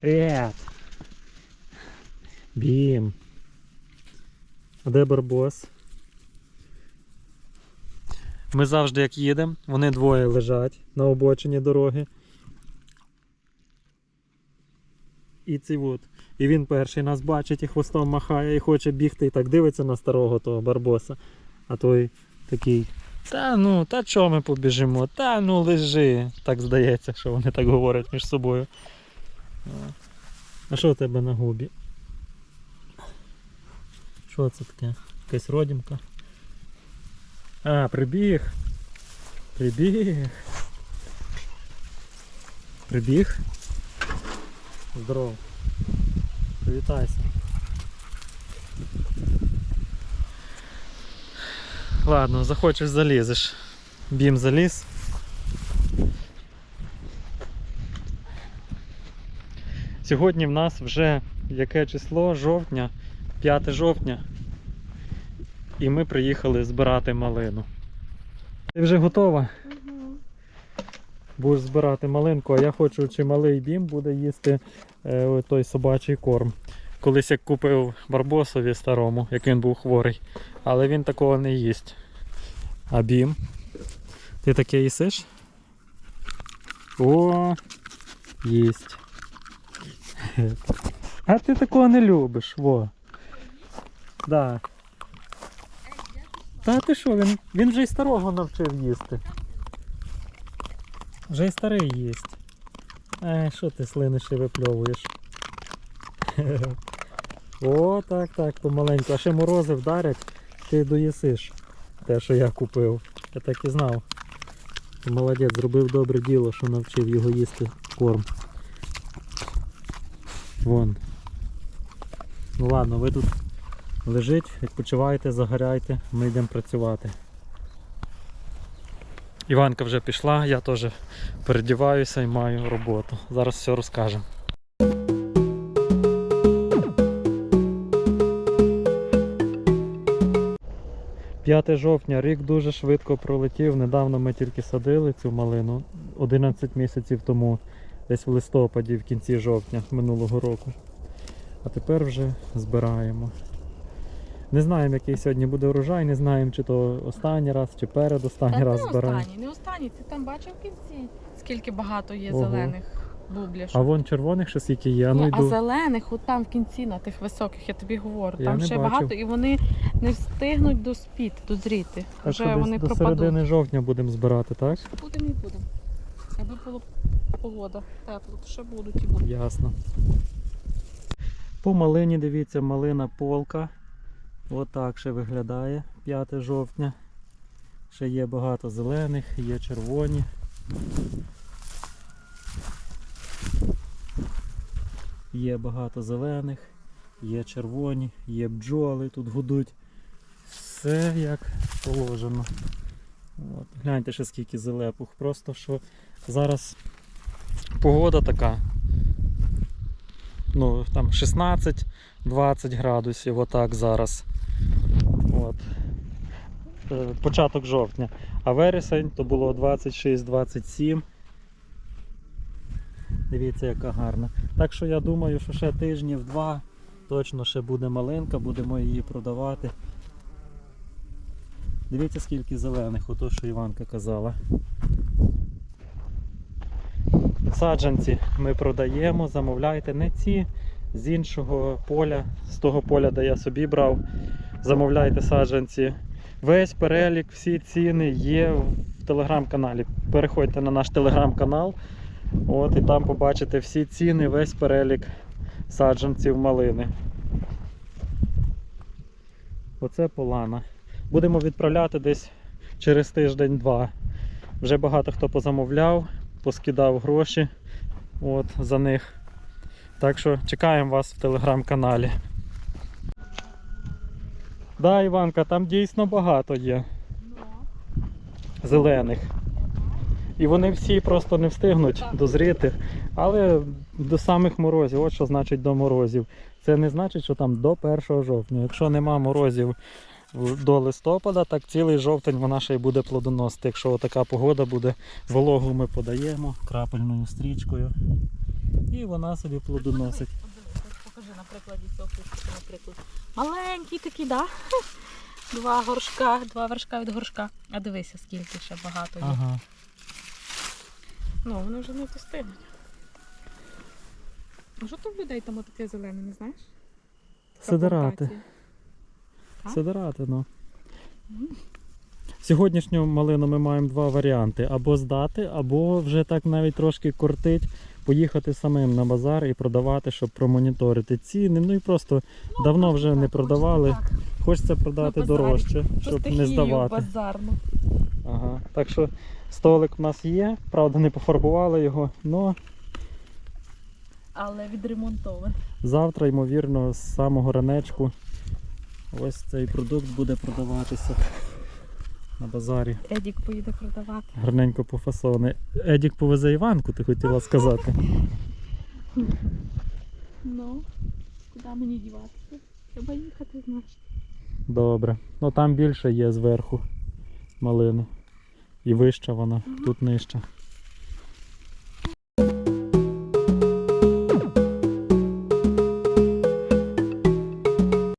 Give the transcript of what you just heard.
Привет. Бім. А де барбос? Ми завжди як їдемо, вони двоє лежать на обочині дороги. І цей от. І він перший нас бачить і хвостом махає і хоче бігти і так дивиться на старого того барбоса. А той такий. Та ну, та чого ми побіжимо? Та ну лежи. Так здається, що вони так говорять між собою. А що у тебе на губі? Що це таке? Якась родімка? А, прибіг. Прибіг. Прибіг. Здорово. Привітайся. Ладно, захочеш залізеш. Бім заліз. Сьогодні в нас вже яке число? Жовтня, 5 жовтня. І ми приїхали збирати малину. Ти вже готова? Будеш збирати малинку, а я хочу, чи малий бім буде їсти е, той собачий корм. Колись як купив барбосові старому, як він був хворий, але він такого не їсть. А бім? Ти таке їсиш? О, їсть. А ти такого не любиш, во. Да. Та ти що, він, він вже й старого навчив їсти. Вже й старий їсть. Ай, що ти слиниш і випльовуєш? О, так, так, помаленьку. А ще морози вдарять, ти доїсиш те, що я купив. Я так і знав. Молодець, зробив добре діло, що навчив його їсти корм. Вон. Ну ладно, ви тут лежіть, відпочивайте, загоряйте, ми йдемо працювати. Іванка вже пішла, я теж передіваюся і маю роботу. Зараз все розкажемо. 5 жовтня, рік дуже швидко пролетів. Недавно ми тільки садили цю малину 11 місяців тому, десь в листопаді, в кінці жовтня минулого року. А тепер вже збираємо. Не знаємо, який сьогодні буде урожай, не знаємо, чи то останній раз, чи передостанній Та раз не збираємо. останній, не останній. Ти там бачив в кінці, скільки багато є Ого. зелених бубляшок. А вон червоних ще скільки є, а ну Ні, а йду. зелених, от там в кінці, на тих високих, я тобі говорю, Я там не ще бачив. багато, і вони не встигнуть доспіти, дозріти. Так що Вже десь вони до пропадуть. середини жовтня будемо збирати, так? Будемо і будемо. Аби була погода тепла, ще будуть і будуть. Ясно. По малині, дивіться, малина полка. Отак ще виглядає 5 жовтня. Ще є багато зелених, є червоні. Є багато зелених, є червоні, є бджоли тут гудуть. Все як положено. От. Гляньте ще скільки зелепух. Просто що зараз погода така. Ну, там 16-20 градусів, отак зараз. От. Е, Початок жовтня. А вересень то було 26-27. Дивіться, яка гарна. Так що я думаю, що ще тижнів два точно ще буде малинка, будемо її продавати. Дивіться, скільки зелених, ото що Іванка казала. Саджанці ми продаємо, замовляйте не ці з іншого поля, з того поля, де я собі брав. Замовляйте саджанці. Весь перелік, всі ціни є в телеграм-каналі. Переходьте на наш телеграм-канал. От, і там побачите всі ціни, весь перелік саджанців малини. Оце полана. Будемо відправляти десь через тиждень-два. Вже багато хто позамовляв, поскидав гроші от, за них. Так що чекаємо вас в телеграм-каналі. Да, Іванка, там дійсно багато є зелених. І вони всі просто не встигнуть дозріти. Але до самих морозів, от що значить до морозів. Це не значить, що там до 1 жовтня. Якщо нема морозів до листопада, так цілий жовтень вона ще й буде плодоносити. Якщо така погода буде, вологу ми подаємо крапельною стрічкою. і вона собі плодоносить. Покажи на прикладі цього кущика, наприклад. Маленький такий, да? Два горшка, два вершка від горшка. А дивися, скільки ще багато є. Ага. Ну, вони вже не достигнуть. А що там людей там таке зелене, не знаєш? Така Сидирати. плантація. А? Сидирати, ну. Сьогоднішню малину ми маємо два варіанти: або здати, або вже так навіть трошки кортить, поїхати самим на базар і продавати, щоб промоніторити ціни. Ну і просто Ну, давно вже не продавали. хочеться так, хочеться продати дорожче, щоб не здавати. базарну. Ага. Так що столик в нас є, правда, не пофарбували його, але Але відремонтований. завтра, ймовірно, з самого ранечку ось цей продукт буде продаватися на базарі. Едік поїде продавати. Гарненько пофасований. Едік повезе Іванку, ти хотіла сказати. Ну, куди мені діватися? Треба їхати, значить. Добре. Ну там більше є зверху малини. І вища вона, тут нижча.